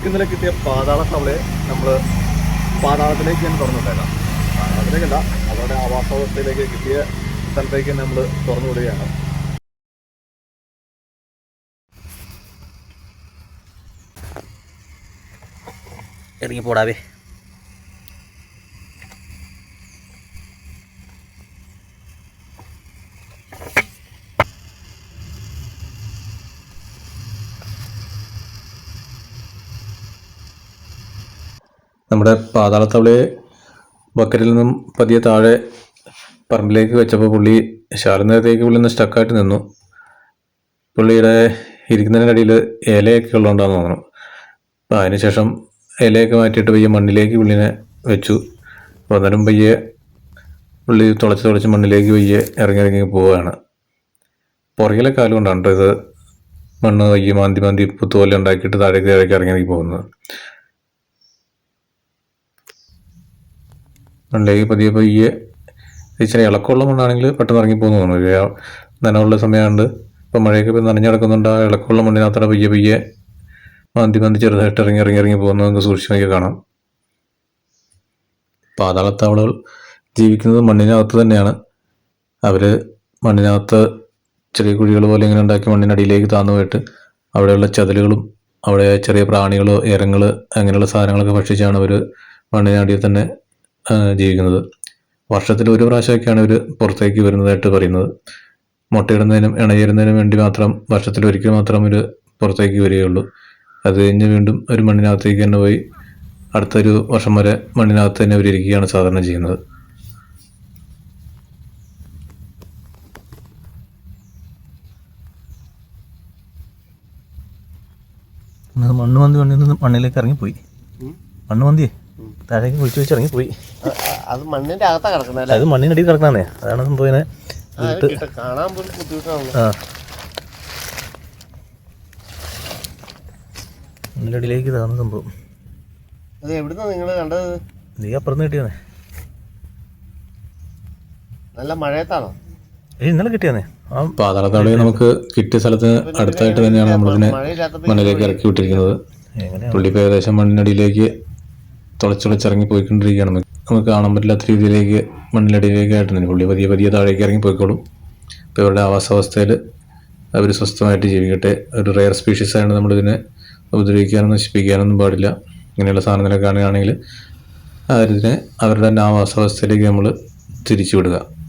നമുക്ക് ഇന്നലെ കിട്ടിയ പാതാള സവളെ നമ്മൾ പാതാളത്തിലേക്ക് തന്നെ തുറന്നുവിട്ടേക്കാം. പാതാളത്തിലേക്കല്ല അവരുടെ ആവാസവസ്ഥയിലേക്ക് കിട്ടിയ സ്ഥലത്തേക്ക് നമ്മൾ തുറന്നു വിടുകയാണ് ഇറങ്ങി പോടാവേ നമ്മുടെ പാതാളത്തവളയെ ബക്കറ്റിൽ നിന്നും പതിയെ താഴെ പറമ്പിലേക്ക് വെച്ചപ്പോൾ പുള്ളി ശാലനേരത്തേക്ക് പുള്ളി ഒന്ന് സ്റ്റക്കായിട്ട് നിന്നു. പുള്ളിയുടെ ഇരിക്കുന്നതിനടിയിൽ ഇലയൊക്കെ ഉള്ളതുകൊണ്ടാന്ന് തോന്നുന്നു. അപ്പം അതിനുശേഷം ഇലയൊക്കെ മാറ്റിയിട്ട് പയ്യെ മണ്ണിലേക്ക് പുള്ളിനെ വെച്ചു. അന്നേരം പയ്യെ പുള്ളി തുളച്ച് തുളച്ച് മണ്ണിലേക്ക് പയ്യെ ഇറങ്ങി ഇറങ്ങി പോവുകയാണ്. പുറകിലെ കാലം കൊണ്ടാണ് ഇത് മണ്ണ് പയ്യെ മാന്തി മാന്തി പുത്തുപോലെ ഉണ്ടാക്കിയിട്ട് താഴേക്ക് താഴേക്ക് ഇറങ്ങി ഇറങ്ങി പോകുന്നത്. മണ്ണിലേക്ക് പതിയെ പയ്യെ ഇച്ചിരി ഇളക്കമുള്ള മണ്ണാണെങ്കിൽ പെട്ടെന്ന് ഇറങ്ങി പോകുന്നു തോന്നുന്നു നനവുള്ള സമയമുണ്ട് ഇപ്പം മഴയൊക്കെ ഇപ്പം നനഞ്ഞു കിടക്കുന്നുണ്ട് ആ ഇളക്കമുള്ള മണ്ണിനകത്തൂടെ പയ്യെ പയ്യെ മാന്തി മാന്തി ചെറുതായിട്ട് ഇറങ്ങി ഇറങ്ങി ഇറങ്ങി പോകുന്നത് നമുക്ക് സൂക്ഷിച്ച് നോക്കി കാണാം പാതാളത്താവളകൾ ജീവിക്കുന്നത് മണ്ണിനകത്ത് തന്നെയാണ്. അവർ മണ്ണിനകത്ത് ചെറിയ കുഴികൾ പോലെ ഇങ്ങനെ ഉണ്ടാക്കി മണ്ണിനടിയിലേക്ക് താന്നു പോയിട്ട് അവിടെയുള്ള ചതലുകളും അവിടെ ചെറിയ പ്രാണികളോ ഇരങ്ങൾ അങ്ങനെയുള്ള സാധനങ്ങളൊക്കെ ഭക്ഷിച്ചാണ് അവർ മണ്ണിനടിയിൽ തന്നെ ജീവിക്കുന്നത്. വർഷത്തിൽ ഒരു പ്രാവശ്യമൊക്കെയാണ് ഇവർ പുറത്തേക്ക് വരുന്നതായിട്ട് പറയുന്നത്. മുട്ടയിടുന്നതിനും ഇണയിടുന്നതിനും വേണ്ടി മാത്രം വർഷത്തിൽ ഒരിക്കൽ മാത്രം ഇവർ പുറത്തേക്ക് വരികയുള്ളൂ. അത് കഴിഞ്ഞ് വീണ്ടും ഒരു മണ്ണിനകത്തേക്ക് തന്നെ പോയി അടുത്തൊരു വർഷം വരെ മണ്ണിനകത്ത് തന്നെ ഇരിക്കുകയാണ് സാധാരണ ചെയ്യുന്നത്. മണ്ണ് മന്തി മണ്ണിൽ നിന്ന് മണ്ണിലേക്ക് ഇറങ്ങിപ്പോയി. മണ്ണ് മന്തിയേ താഴേക്ക് കുഴിച്ച് വെച്ച് ഇറങ്ങിപ്പോയി അത് മണ്ണിന്റെ അകത്താ കിടക്കണല്ലേ അത് മണ്ണിനടിയിൽ കിടക്കണേ അതാണ് സംഭവം കാണാൻ പോലും ബുദ്ധിമുട്ടാണ് ആ. മണ്ണിനടിയിലേക്ക് ഇതാണ് സംഭവം. അത് എവിടുന്ന നിങ്ങൾ കണ്ടത്? നീ അപ്പുറത്ത് കിട്ടിയാന്നേ നല്ല മഴയത്താണോ? ഇന്നലെ കിട്ടിയാന്നേ ആ പാതാളത്താവളയെ നമുക്ക് കിട്ടിയ സ്ഥലത്ത് അടുത്തായിട്ട് തന്നെയാണ് നമ്മളിതിനെ മണ്ണിലേക്ക് ഇറക്കി വിട്ടിരിക്കുന്നത്. എങ്ങനെയാ പുള്ളി ഏകദേശം മണ്ണിനടിയിലേക്ക് തുളച്ചുളച്ചിറങ്ങി പോയിക്കൊണ്ടിരിക്കുകയാണ് നമുക്ക് കാണാൻ പറ്റില്ലാത്ത രീതിയിലേക്ക് മണ്ണിലടിയിലേക്ക് ആയിട്ടുണ്ട്. പുള്ളി പതിയെ പതിയെ താഴേക്ക് ഇറങ്ങി പോയിക്കോളും ഇപ്പോൾ ഇവരുടെ ആവാസാവസ്ഥയിൽ അവർ സ്വസ്ഥമായിട്ട് ജീവിക്കട്ടെ. ഒരു റെയർ സ്പീഷീസ് ആണ് നമ്മളിതിനെ ഉപദ്രവിക്കാനോ നശിപ്പിക്കാനൊന്നും പാടില്ല. ഇങ്ങനെയുള്ള സാധനങ്ങളൊക്കെ കാണുകയാണെങ്കിൽ അവരിതിനെ അവരുടെ തന്നെ ആവാസാവസ്ഥയിലേക്ക് നമ്മൾ തിരിച്ചു വിടുക.